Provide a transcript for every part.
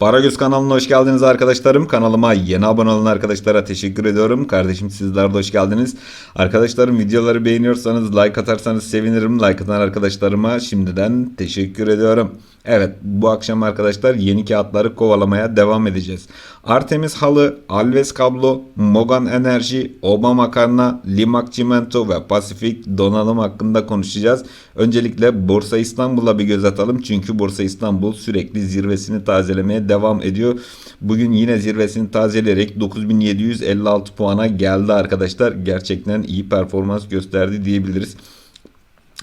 Paragöz kanalına hoş geldiniz arkadaşlarım. Kanalıma yeni abone olan arkadaşlara teşekkür ediyorum. Kardeşim sizler de hoş geldiniz. Arkadaşlarım videoları beğeniyorsanız like atarsanız sevinirim. Like atan arkadaşlarıma şimdiden teşekkür ediyorum. Evet bu akşam arkadaşlar yeni kağıtları kovalamaya devam edeceğiz. Artemis halı, Alves kablo, Mogan enerji, Oba makarna, Limak çimento ve Pasifik donanım hakkında konuşacağız. Öncelikle Borsa İstanbul'a bir göz atalım. Çünkü Borsa İstanbul sürekli zirvesini tazelemeye devam ediyor. Bugün yine zirvesini tazeleyerek 9756 puana geldi arkadaşlar. Gerçekten iyi performans gösterdi diyebiliriz.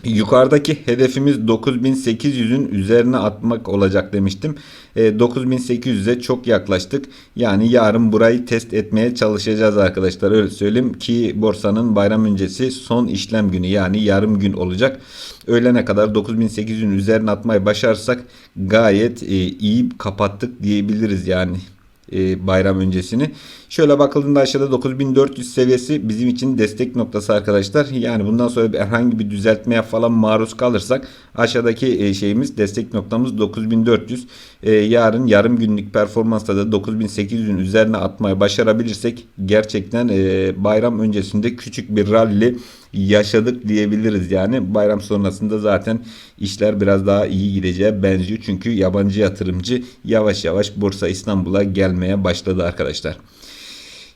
Yukarıdaki hedefimiz 9800'ün üzerine atmak olacak demiştim. E, 9800'e çok yaklaştık. Yani yarın burayı test etmeye çalışacağız arkadaşlar. Öyle söyleyeyim ki borsanın bayram öncesi son işlem günü yani yarım gün olacak. Öğlene kadar 9800'ün üzerine atmayı başarsak gayet e, iyi kapattık diyebiliriz yani e, bayram öncesini. Şöyle bakıldığında aşağıda 9400 seviyesi bizim için destek noktası arkadaşlar. Yani bundan sonra herhangi bir düzeltmeye falan maruz kalırsak aşağıdaki e, şeyimiz destek noktamız 9400. E, yarın yarım günlük performansta da 9800'ün üzerine atmayı başarabilirsek gerçekten bayram öncesinde küçük bir rally yaşadık diyebiliriz. Yani bayram sonrasında zaten işler biraz daha iyi gideceğe benziyor. Çünkü yabancı yatırımcı yavaş yavaş Borsa İstanbul'a gelmeye başladı arkadaşlar.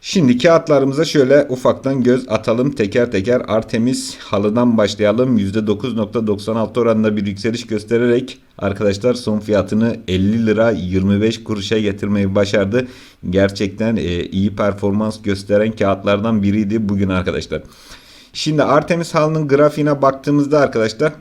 Şimdi kağıtlarımıza şöyle ufaktan göz atalım teker teker. Artemis halıdan başlayalım. %9.96 oranında bir yükseliş göstererek arkadaşlar son fiyatını 50 lira 25 kuruşa getirmeyi başardı. Gerçekten e, iyi performans gösteren kağıtlardan biriydi bugün arkadaşlar. Şimdi Artemis halının grafiğine baktığımızda arkadaşlar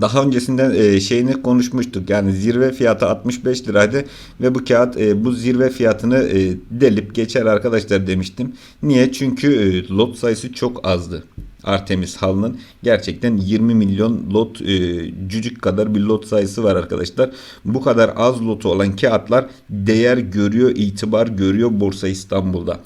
daha öncesinden e, şeyini konuşmuştuk. Yani zirve fiyatı 65 liraydı ve bu kağıt e, bu zirve fiyatını e, delip geçer arkadaşlar demiştim. Niye? Çünkü e, lot sayısı çok azdı. Artemis halının gerçekten 20 milyon lot e, cücük kadar bir lot sayısı var arkadaşlar. Bu kadar az lotu olan kağıtlar değer görüyor, itibar görüyor Borsa İstanbul'da.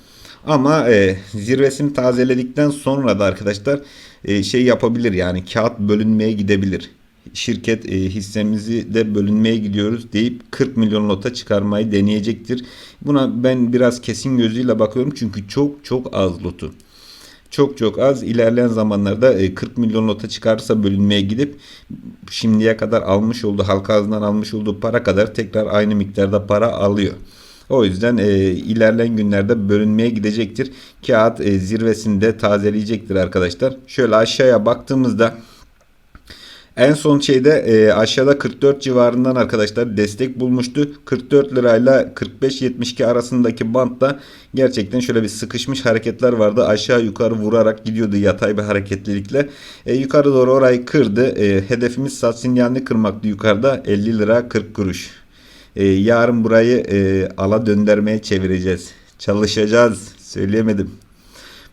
Ama e, zirvesini tazeledikten sonra da arkadaşlar e, şey yapabilir yani kağıt bölünmeye gidebilir. Şirket e, hissemizi de bölünmeye gidiyoruz deyip 40 milyon lota çıkarmayı deneyecektir. Buna ben biraz kesin gözüyle bakıyorum çünkü çok çok az lotu. Çok çok az ilerleyen zamanlarda e, 40 milyon lota çıkarsa bölünmeye gidip şimdiye kadar almış olduğu halka ağzından almış olduğu para kadar tekrar aynı miktarda para alıyor. O yüzden e, ilerleyen günlerde bölünmeye gidecektir. Kağıt e, zirvesinde tazeleyecektir arkadaşlar. Şöyle aşağıya baktığımızda en son şeyde e, aşağıda 44 civarından arkadaşlar destek bulmuştu. 44 lirayla 45-72 arasındaki bantta gerçekten şöyle bir sıkışmış hareketler vardı. Aşağı yukarı vurarak gidiyordu yatay bir hareketlilikle. E, yukarı doğru orayı kırdı. E, hedefimiz sat sinyalini kırmaktı yukarıda 50 lira 40 kuruş. E, yarın burayı e, ala döndürmeye çevireceğiz. Çalışacağız. Söyleyemedim.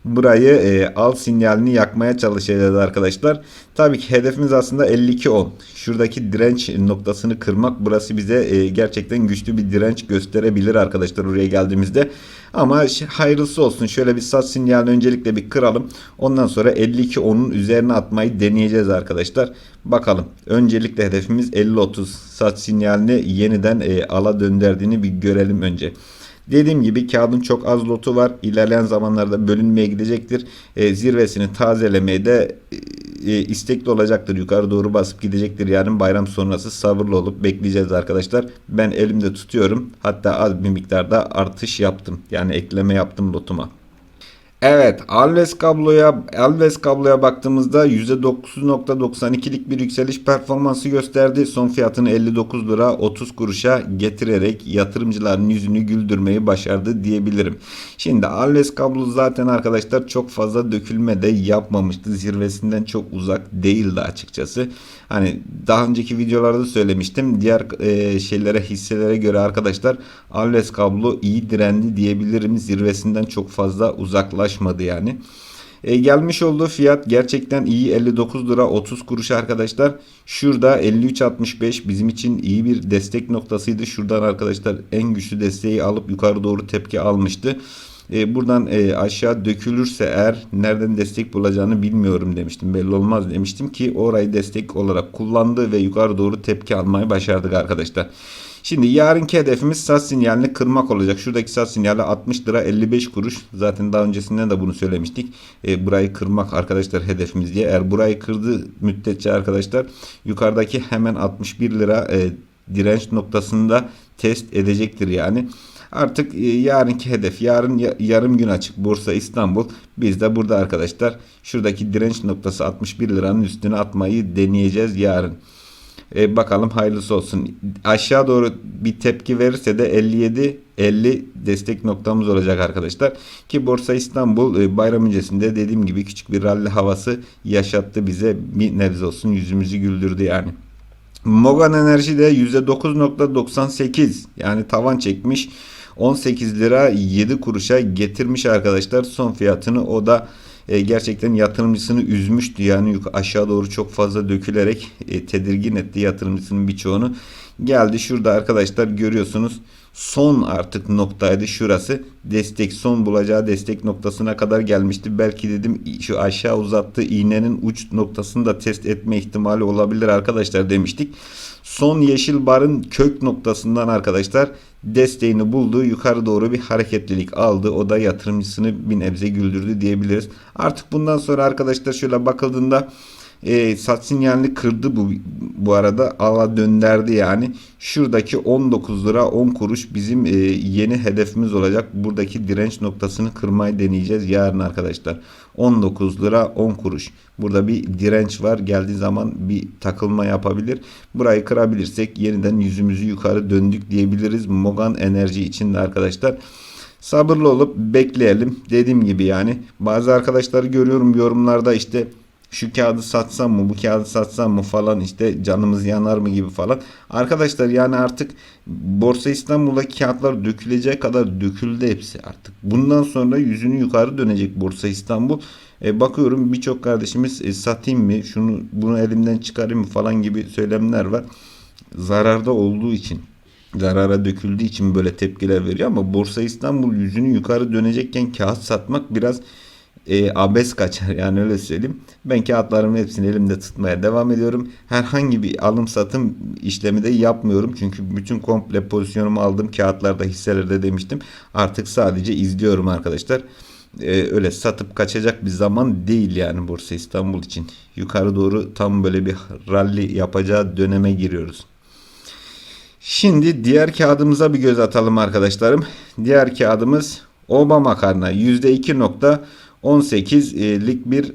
Burayı e, al sinyalini yakmaya çalışacağız arkadaşlar. Tabii ki hedefimiz aslında 52.10. Şuradaki direnç noktasını kırmak burası bize e, gerçekten güçlü bir direnç gösterebilir arkadaşlar oraya geldiğimizde. Ama hayırlısı olsun. Şöyle bir sat sinyalini öncelikle bir kıralım. Ondan sonra 52.10'un üzerine atmayı deneyeceğiz arkadaşlar. Bakalım. Öncelikle hedefimiz 50.30 sat sinyalini yeniden e, ala döndürdüğünü bir görelim önce. Dediğim gibi kağıdın çok az lotu var. İlerleyen zamanlarda bölünmeye gidecektir. E, zirvesini tazelemeye de e, istekli olacaktır. Yukarı doğru basıp gidecektir. Yarın bayram sonrası sabırlı olup bekleyeceğiz arkadaşlar. Ben elimde tutuyorum. Hatta az bir miktarda artış yaptım. Yani ekleme yaptım lotuma. Evet, Alves kabloya Alves kabloya baktığımızda %9.92'lik bir yükseliş performansı gösterdi. Son fiyatını 59 lira 30 kuruşa getirerek yatırımcıların yüzünü güldürmeyi başardı diyebilirim. Şimdi Alves kablo zaten arkadaşlar çok fazla dökülme de yapmamıştı. Zirvesinden çok uzak değildi açıkçası. Hani daha önceki videolarda söylemiştim. Diğer e, şeylere hisselere göre arkadaşlar Alves kablo iyi direndi diyebilirim. Zirvesinden çok fazla uzaklaşmadı yani. E, gelmiş olduğu fiyat gerçekten iyi 59 lira 30 kuruş arkadaşlar. Şurada 53.65 bizim için iyi bir destek noktasıydı. Şuradan arkadaşlar en güçlü desteği alıp yukarı doğru tepki almıştı. E, buradan e, aşağı dökülürse eğer nereden destek bulacağını bilmiyorum demiştim. Belli olmaz demiştim ki orayı destek olarak kullandı ve yukarı doğru tepki almayı başardık arkadaşlar. Şimdi yarınki hedefimiz sat sinyalini kırmak olacak. Şuradaki sat sinyali 60 lira 55 kuruş. Zaten daha öncesinden de bunu söylemiştik. E, burayı kırmak arkadaşlar hedefimiz diye. Eğer burayı kırdı müddetçe arkadaşlar yukarıdaki hemen 61 lira e, direnç noktasında test edecektir yani. Artık e, yarınki hedef yarın ya- yarım gün açık Borsa İstanbul. Biz de burada arkadaşlar şuradaki direnç noktası 61 liranın üstüne atmayı deneyeceğiz yarın. E, bakalım hayırlısı olsun. Aşağı doğru bir tepki verirse de 57 50 destek noktamız olacak arkadaşlar. Ki Borsa İstanbul e, bayram öncesinde dediğim gibi küçük bir rally havası yaşattı bize. Bir nebze olsun yüzümüzü güldürdü yani. Mogan Enerji de %9.98 yani tavan çekmiş. 18 lira 7 kuruşa getirmiş arkadaşlar son fiyatını. O da e, gerçekten yatırımcısını üzmüştü. Yani aşağı doğru çok fazla dökülerek e, tedirgin etti yatırımcısının birçoğunu. Geldi şurada arkadaşlar görüyorsunuz. Son artık noktaydı şurası. Destek son bulacağı destek noktasına kadar gelmişti. Belki dedim şu aşağı uzattığı iğnenin uç noktasını da test etme ihtimali olabilir arkadaşlar demiştik. Son yeşil barın kök noktasından arkadaşlar desteğini buldu. Yukarı doğru bir hareketlilik aldı. O da yatırımcısını bir nebze güldürdü diyebiliriz. Artık bundan sonra arkadaşlar şöyle bakıldığında e, sat sinyalini kırdı bu bu arada ala dönderdi yani. Şuradaki 19 lira 10 kuruş bizim e, yeni hedefimiz olacak. Buradaki direnç noktasını kırmayı deneyeceğiz yarın arkadaşlar. 19 lira 10 kuruş. Burada bir direnç var. Geldiği zaman bir takılma yapabilir. Burayı kırabilirsek yeniden yüzümüzü yukarı döndük diyebiliriz. Mogan Enerji için de arkadaşlar. Sabırlı olup bekleyelim. Dediğim gibi yani bazı arkadaşları görüyorum yorumlarda işte şu kağıdı satsam mı bu kağıdı satsam mı falan işte canımız yanar mı gibi falan. Arkadaşlar yani artık Borsa İstanbul'da kağıtlar döküleceği kadar döküldü hepsi artık. Bundan sonra yüzünü yukarı dönecek Borsa İstanbul. E, bakıyorum birçok kardeşimiz e, satayım mı şunu bunu elimden çıkarayım mı falan gibi söylemler var. Zararda olduğu için zarara döküldüğü için böyle tepkiler veriyor ama Borsa İstanbul yüzünü yukarı dönecekken kağıt satmak biraz e, abes kaçar yani öyle söyleyeyim. Ben kağıtlarımın hepsini elimde tutmaya devam ediyorum. Herhangi bir alım satım işlemi de yapmıyorum. Çünkü bütün komple pozisyonumu aldım. Kağıtlarda hisselerde demiştim. Artık sadece izliyorum arkadaşlar. E, öyle satıp kaçacak bir zaman değil yani Borsa İstanbul için. Yukarı doğru tam böyle bir ralli yapacağı döneme giriyoruz. Şimdi diğer kağıdımıza bir göz atalım arkadaşlarım. Diğer kağıdımız Obama karna %2.9 18'lik e, bir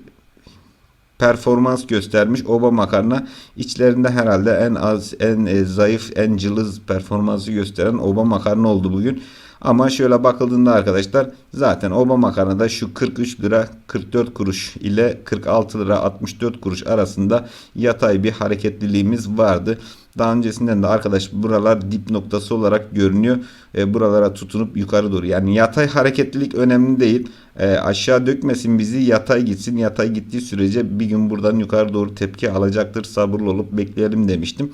performans göstermiş Oba Makarna. İçlerinde herhalde en az, en e, zayıf, en cılız performansı gösteren Oba Makarna oldu bugün. Ama şöyle bakıldığında arkadaşlar zaten Oba Makarna da şu 43 lira 44 kuruş ile 46 lira 64 kuruş arasında yatay bir hareketliliğimiz vardı. Daha öncesinden de arkadaş buralar dip noktası olarak görünüyor. E, buralara tutunup yukarı doğru. Yani yatay hareketlilik önemli değil. E, aşağı dökmesin bizi yatay gitsin. Yatay gittiği sürece bir gün buradan yukarı doğru tepki alacaktır. Sabırlı olup bekleyelim demiştim.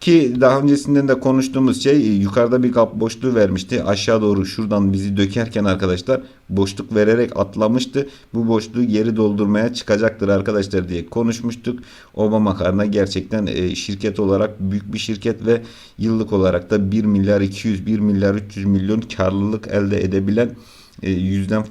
Ki daha öncesinden de konuştuğumuz şey e, yukarıda bir kap boşluğu vermişti. Aşağı doğru şuradan bizi dökerken arkadaşlar boşluk vererek atlamıştı. Bu boşluğu geri doldurmaya çıkacaktır arkadaşlar diye konuşmuştuk. Obama makarna gerçekten e, şirket olarak büyük bir şirket ve yıllık olarak da 1 milyar 200 1 milyar 300 milyon karlılık elde edebilen e, yüzden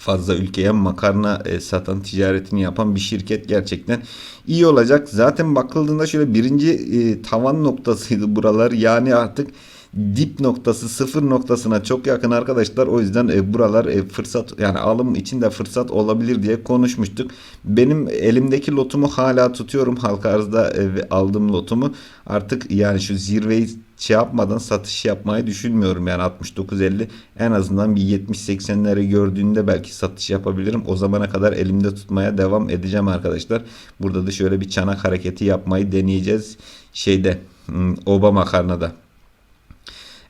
fazla ülkeye makarna e, satan ticaretini yapan bir şirket gerçekten iyi olacak. Zaten bakıldığında şöyle birinci e, tavan noktasıydı buralar. Yani artık dip noktası sıfır noktasına çok yakın arkadaşlar. O yüzden e, buralar e, fırsat yani alım için de fırsat olabilir diye konuşmuştuk. Benim elimdeki lotumu hala tutuyorum halka arzda e, aldığım lotumu. Artık yani şu zirveyi şey yapmadan satış yapmayı düşünmüyorum. Yani 69.50 en azından bir 70-80'leri gördüğünde belki satış yapabilirim. O zamana kadar elimde tutmaya devam edeceğim arkadaşlar. Burada da şöyle bir çanak hareketi yapmayı deneyeceğiz. Şeyde hmm, Oba makarnada.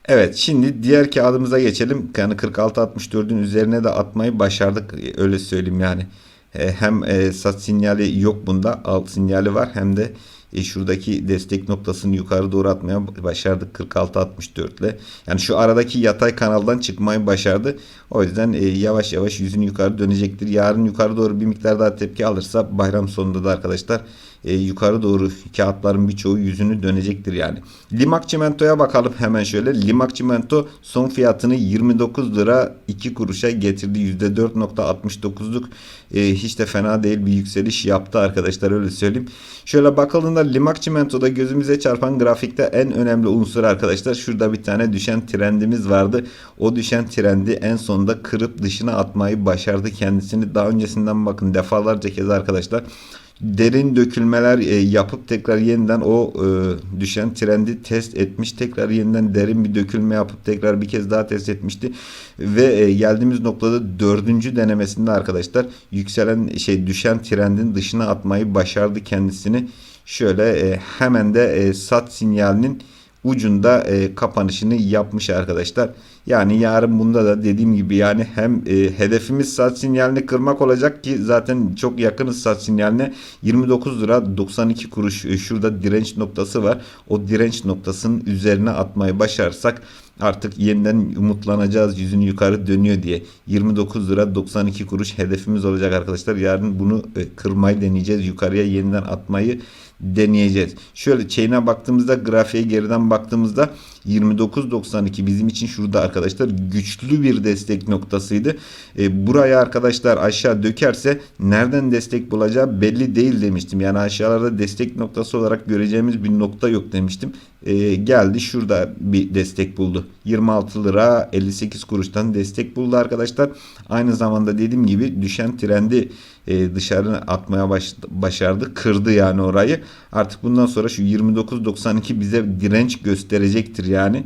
Evet şimdi diğer kağıdımıza geçelim. Yani 46-64'ün üzerine de atmayı başardık. Öyle söyleyeyim yani. E, Hem e, sat sinyali yok bunda. Alt sinyali var. Hem de e, şuradaki destek noktasını yukarı doğru atmaya başardık 46-64 ile. Yani şu aradaki yatay kanaldan çıkmayı başardı. O yüzden e, yavaş yavaş yüzünü yukarı dönecektir. Yarın yukarı doğru bir miktar daha tepki alırsa bayram sonunda da arkadaşlar e, yukarı doğru kağıtların birçoğu yüzünü dönecektir yani. Limak çimentoya bakalım hemen şöyle. Limak çimento son fiyatını 29 lira 2 kuruşa getirdi. %4.69'luk e, hiç de fena değil bir yükseliş yaptı arkadaşlar öyle söyleyeyim. Şöyle bakıldığında Limak çimentoda gözümüze çarpan grafikte en önemli unsur arkadaşlar. Şurada bir tane düşen trendimiz vardı. O düşen trendi en sonunda kırıp dışına atmayı başardı kendisini. Daha öncesinden bakın defalarca kez arkadaşlar derin dökülmeler e, yapıp tekrar yeniden o e, düşen trendi test etmiş. Tekrar yeniden derin bir dökülme yapıp tekrar bir kez daha test etmişti. Ve e, geldiğimiz noktada dördüncü denemesinde arkadaşlar yükselen şey düşen trendin dışına atmayı başardı kendisini. Şöyle hemen de sat sinyalinin ucunda kapanışını yapmış arkadaşlar. Yani yarın bunda da dediğim gibi yani hem e, hedefimiz sat sinyalini kırmak olacak ki zaten çok yakınız sat sinyaline 29 lira 92 kuruş e, şurada direnç noktası var. O direnç noktasının üzerine atmayı başarsak artık yeniden umutlanacağız yüzünü yukarı dönüyor diye 29 lira 92 kuruş hedefimiz olacak arkadaşlar. Yarın bunu e, kırmayı deneyeceğiz. Yukarıya yeniden atmayı deneyeceğiz. Şöyle chain'e baktığımızda grafiğe geriden baktığımızda 29.92 bizim için şurada arkadaşlar güçlü bir destek noktasıydı. E, buraya arkadaşlar aşağı dökerse nereden destek bulacağı belli değil demiştim. Yani aşağılarda destek noktası olarak göreceğimiz bir nokta yok demiştim. E, geldi şurada bir destek buldu. 26 lira 58 kuruştan destek buldu arkadaşlar. Aynı zamanda dediğim gibi düşen trendi e, dışarı atmaya baş, başardı. Kırdı yani orayı. Artık bundan sonra şu 29.92 bize direnç gösterecektir yani.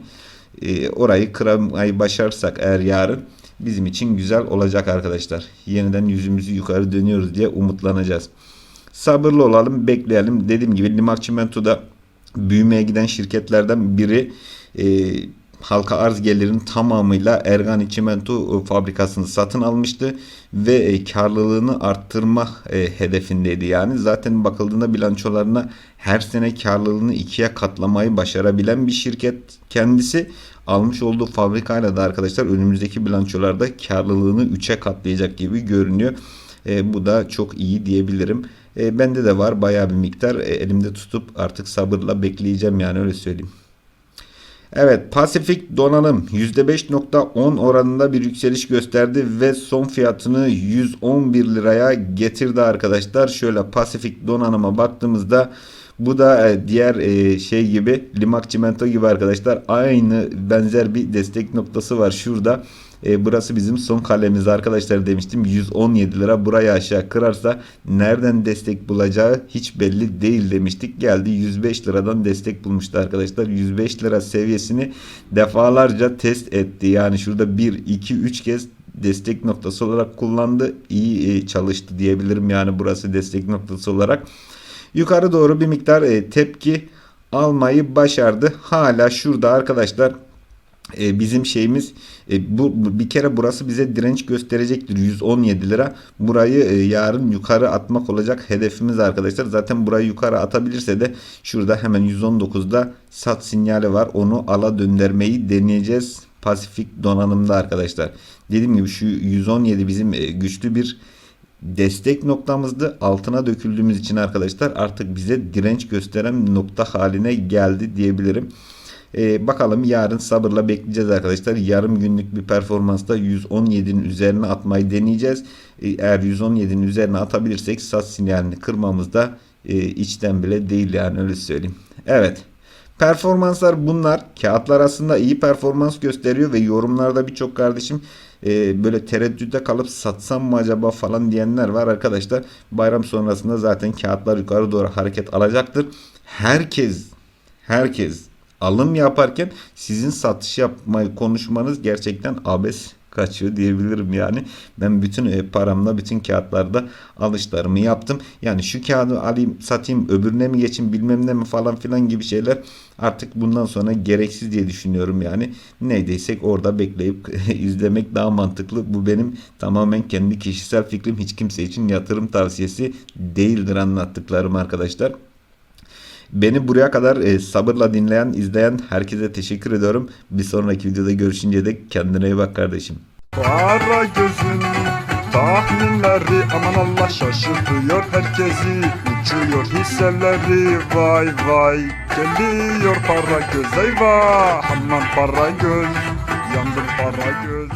E, orayı kıramayı başarsak eğer yarın bizim için güzel olacak arkadaşlar. Yeniden yüzümüzü yukarı dönüyoruz diye umutlanacağız. Sabırlı olalım, bekleyelim. Dediğim gibi Limak Çimento'da büyümeye giden şirketlerden biri e, halka arz gelirinin tamamıyla Ergani Çimento fabrikasını satın almıştı ve e, karlılığını arttırma e, hedefindeydi. Yani zaten bakıldığında bilançolarına her sene karlılığını ikiye katlamayı başarabilen bir şirket kendisi. Almış olduğu fabrikayla da arkadaşlar önümüzdeki bilançolarda karlılığını 3'e katlayacak gibi görünüyor. E, bu da çok iyi diyebilirim. E, bende de var bayağı bir miktar. E, elimde tutup artık sabırla bekleyeceğim yani öyle söyleyeyim. Evet Pasifik donanım %5.10 oranında bir yükseliş gösterdi ve son fiyatını 111 liraya getirdi arkadaşlar. Şöyle Pasifik donanıma baktığımızda bu da e, diğer e, şey gibi Limak Çimento gibi arkadaşlar aynı benzer bir destek noktası var şurada. E, burası bizim son kalemiz arkadaşlar demiştim. 117 lira burayı aşağı kırarsa nereden destek bulacağı hiç belli değil demiştik. Geldi 105 liradan destek bulmuştu arkadaşlar. 105 lira seviyesini defalarca test etti. Yani şurada 1, 2, 3 kez destek noktası olarak kullandı. İyi e, çalıştı diyebilirim yani burası destek noktası olarak. Yukarı doğru bir miktar e, tepki almayı başardı. Hala şurada arkadaşlar e, bizim şeyimiz e, bu bir kere burası bize direnç gösterecektir 117 lira. Burayı e, yarın yukarı atmak olacak hedefimiz arkadaşlar. Zaten burayı yukarı atabilirse de şurada hemen 119'da sat sinyali var. Onu ala döndürmeyi deneyeceğiz. Pasifik donanımda arkadaşlar. Dediğim gibi şu 117 bizim e, güçlü bir destek noktamızdı. Altına döküldüğümüz için arkadaşlar artık bize direnç gösteren nokta haline geldi diyebilirim. Ee, bakalım yarın sabırla bekleyeceğiz arkadaşlar. Yarım günlük bir performansta 117'nin üzerine atmayı deneyeceğiz. Ee, eğer 117'nin üzerine atabilirsek sat sinyalini kırmamızda e, içten bile değil yani öyle söyleyeyim. Evet. Performanslar bunlar. Kağıtlar aslında iyi performans gösteriyor ve yorumlarda birçok kardeşim e, böyle tereddütte kalıp satsam mı acaba falan diyenler var arkadaşlar. Bayram sonrasında zaten kağıtlar yukarı doğru hareket alacaktır. Herkes herkes alım yaparken sizin satış yapmayı konuşmanız gerçekten abes kaçıyor diyebilirim yani. Ben bütün e, paramla bütün kağıtlarda alışlarımı yaptım. Yani şu kağıdı alayım satayım öbürüne mi geçeyim bilmem ne mi falan filan gibi şeyler artık bundan sonra gereksiz diye düşünüyorum yani. Neydeysek orada bekleyip izlemek daha mantıklı. Bu benim tamamen kendi kişisel fikrim. Hiç kimse için yatırım tavsiyesi değildir anlattıklarım arkadaşlar. Beni buraya kadar e, sabırla dinleyen, izleyen herkese teşekkür ediyorum. Bir sonraki videoda görüşünce de kendine iyi bak kardeşim. Kara gözün tahminleri aman Allah şaşırtıyor herkesi Uçuyor hisseleri vay vay Geliyor para göz eyvah aman para göz Yandım para göz